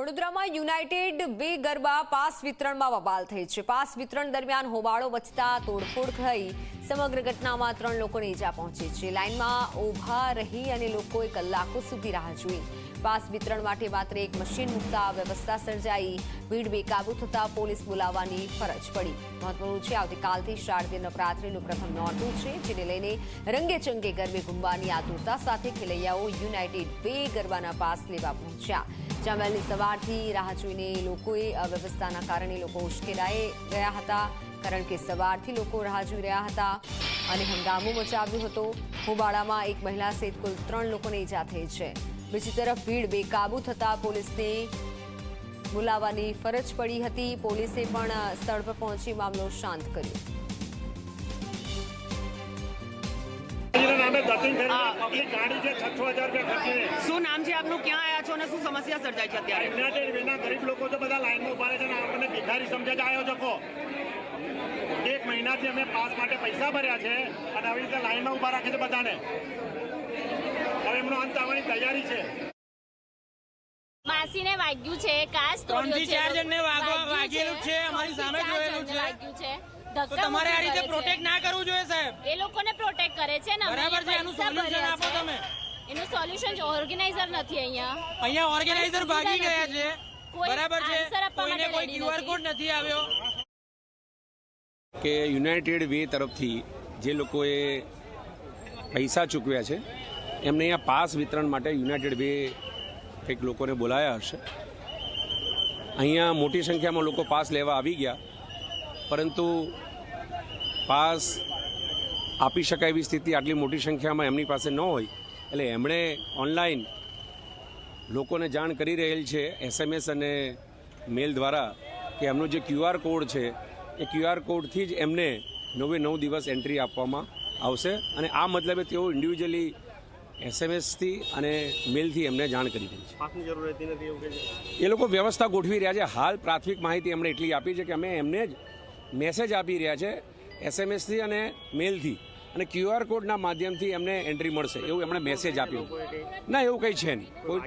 વડોદરામાં United way garba pass વિતરણમાં બબાલ થઈ છે. પાસ વિતરણ દરમિયાન હોબાળો વચતા તોડફોડ થઈ સમગ્ર ઘટનામાં ત્રણ લોકોને ઈજા પહોંચી છે. લાઇનમાં ઊભા રહી અને લોકોએ કલાકો સુધી રાહ જોઈ. પાસ વિતરણ માટે માત્ર એક મશીન મૂકતા વ્યવસ્થા સર્જાઈ. ભીડ બેકાબુ થતા પોલીસ બોલાવવાની ફરજ પડી. મહત્વનું છે, આવતીકાલથી શારદીય નવરાત્રિનું પ્રથમ નોરતું છે, જેને લઈને રંગે ચંગે ગરબે ઘૂમવાની આતુરતા સાથે ખેલૈયાઓ યુનાઇટેડ વે ગરબાના પાસ લેવા પહોંચ્યા. જામલની સવારથી રાહ જોઈને લોકોએ અવ્યવસ્થાના કારણે લોકો ઉશ્કેરાઈ ગયા હતા. કારણ કે સવારથી લોકો રાહ જોઈ રહ્યા હતા અને હંગામો મચાવ્યો હતો. હોબાળામાં એક મહિલા સહિત કુલ ત્રણ લોકોને ઈજા થઈ છે. બીજી તરફ ભીડ બેકાબુ થતા પોલીસને બોલાવવાની ફરજ પડી હતી. પોલીસે પણ સ્થળ પર પહોંચી મામલો શાંત કર્યો. શું નામ છે આપનું? ક્યાં અને શું સમસ્યા સર્જાય છે અત્યારે? ગરીબ લોકો તો બધા લાઈનમાં ઊભા રહે છે અને આપણને ભિખારી સમજે છે આયોજકો. એક મહિનાથી અમે પાસ માટે પૈસા ભર્યા છે અને આવી રીતે લાઈનમાં ઊભા રાખે છે બધાને. હવે એમનો અંત આવવાની તૈયારી છે. માસીને વાગ્યું છે કાચ ત્રણ તોડ્યો છે. ચાર જણને વાગેલું છે, અમારી સામે જોયેલું છે. વાગ્યું છે. તો તમારે આ રીતે પ્રોટેક્ટ ના કરવું જોઈએ સાહેબ? એ લોકોને પ્રોટેક્ટ કરે છે ને બરાબર છે, એનું સોલ્યુશન આપો તમે. એનું સોલ્યુશન ઓર્ગેનાઇઝર નથી અહીંયા. અહીંયા ઓર્ગેનાઇઝર ભાગી ગયા છે. બરાબર છે. કોઈને કોઈ ક્યુઆર કોડ નથી. આવ્યો. કે યુનાઇટેડ વે તરફથી જે લોકોએ પૈસા ચૂકવ્યા છે એમને અહીંયા પાસ વિતરણ માટે યુનાઇટેડ વે કંઈક લોકોને બોલાયા હશે. અહીંયા મોટી સંખ્યામાં લોકો પાસ લેવા આવી ગયા પરંતુ પાસ આપી શકાય એવી સ્થિતિ આટલી મોટી સંખ્યામાં એમની પાસે ન હોય. એટલે એમણે ઓનલાઈન લોકોને જાણ કરી રહેલ છે એસએમએસ અને મેલ દ્વારા કે એમનો જે ક્યુઆર કોડ છે એ ક્યુઆર કોડથી જ એમને નવે નવ દિવસ એન્ટ્રી આપવામાં આવશે. અને આ મતલબે તેઓ ઇન્ડિવિજ્યુઅલી એસએમએસથી અને મેલથી એમને જાણ કરી રહી છે. એ લોકો વ્યવસ્થા ગોઠવી રહ્યા છે. હાલ પ્રાથમિક માહિતી એમણે એટલી આપી છે કે અમે એમને જ મેસેજ આપી રહ્યા છે એસએમએસથી અને મેલથી અને ક્યુઆર કોડના માધ્યમથી એમને એન્ટ્રી મળશે. એવું એમણે મેસેજ આપ્યો. ના, એવું કંઈ છે નહીં. કોઈ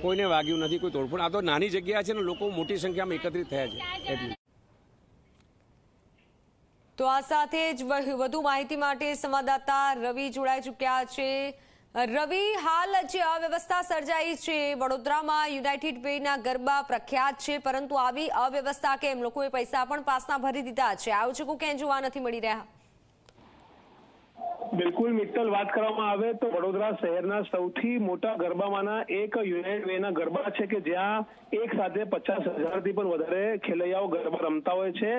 કોઈને વાગ્યું નથી, કોઈ તોડફોડ. આ તો નાની જગ્યા છે ને, લોકો મોટી સંખ્યામાં એકત્રિત થયા છે. એટલું. તો આ સાથે જ વધુ માહિતી માટે સંવાદદાતા રવિ જોડાઈ ચૂક્યા છે. રવિ, હાલ જે અવ્યવસ્થા સર્જાઈ છે, વડોદરામાં યુનાઇટેડ વેના ગરબા પ્રખ્યાત છે, પરંતુ આવી અવ્યવસ્થા કેમ લોકોએ પૈસા પણ પાસના ભરી દીધા છે. આયોજકો ક્યાંય જોવા નથી મળી રહ્યા? બિલકુલ મિત્તલ, વાત કરવામાં આવે તો વડોદરા શહેરના સૌથી મોટા ગરબામાંના એક યુનાઇટેડ વેના ગરબા છે કે જ્યાં એક સાથે પચાસ હજારથી પણ વધારે ખેલૈયાઓ ગરબા રમતા હોય છે.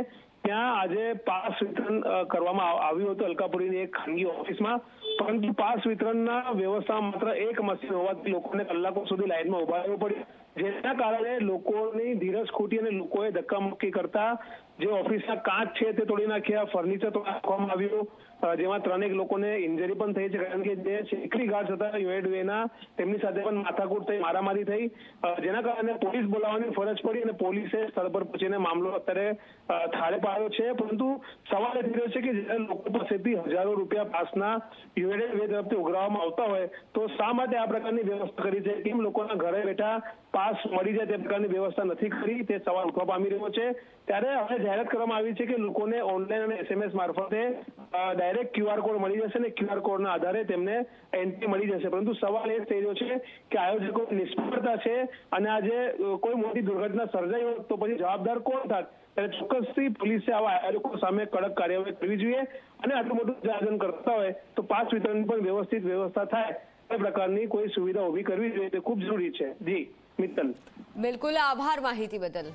ત્યાં આજે પાસ વિતરણ કરવામાં આવ્યું હતું અલકાપુરીની એક ખાનગી ઓફિસમાં. પરંતુ પાસ વિતરણના વ્યવસ્થા માત્ર એક મશીન હોવાથી લોકોને કલાકો સુધી લાઇનમાં ઊભા રહેવું પડ્યું. જેના કારણે લોકોની ધીરજ ખૂટી અને લોકોએ ધક્કામુક્કી કરતા જે ઓફિસના કાચ છે તે તોડી નાખ્યા ફર્નિચર તોડી નાખવામાં આવ્યું. જેમાં ત્રણેક લોકોને ઇન્જરી પણ થઈ છે, કારણ કે જે શેખરી ગાર્ડ હતા યુએડ તેમની સાથે પણ માથાકૂટ થઈ, મારામારી થઈ. જેના કારણે પોલીસ બોલાવવાની ફરજ પડી અને પોલીસે સ્થળ પર પહોંચીને મામલો અત્યારે થાળે પાડ્યો છે. પરંતુ સવાલ એ થઈ રહ્યો છે કે જ્યારે લોકો પાસેથી હજારો રૂપિયા પાસના યુએડ વે તરફથી ઉઘરાવવામાં આવતા હોય, તો શા માટે આ પ્રકારની વ્યવસ્થા કરી છે? કેમ લોકોના ઘરે બેઠા પાસ મળી જાય તે પ્રકારની વ્યવસ્થા નથી કરી? તે સવાલ ઉઠવા પામી રહ્યો છે. ત્યારે હવે જાહેરાત કરવામાં આવી છે કે લોકોને ઓનલાઈન અને એસએમએસ મારફતે ડાયરેક્ટ ક્યુઆર કોડ મળી જશે અને ક્યુઆર કોડના આધારે તેમને એન્ટ્રી મળી જશે. પરંતુ સવાલ એ થઈ રહ્યો છે કે આયોજકો નિષ્ફળતા છે અને આજે કોઈ મોટી દુર્ઘટના સર્જાઈ હોત તો પછી જવાબદાર કોણ થાત? ત્યારે ચોક્કસથી પોલીસે આવા આયોજકો સામે કડક કાર્યવાહી કરવી જોઈએ અને આટલું મોટું આયોજન કરતા હોય તો પાસ વિતરણની પણ વ્યવસ્થિત વ્યવસ્થા થાય. એ પ્રકારની કોઈ સુવિધા ઊભી કરવી જોઈએ તે ખૂબ જરૂરી છે. જી, મિત્તલ. બિલકુલ, આભાર માહિતી બદલ.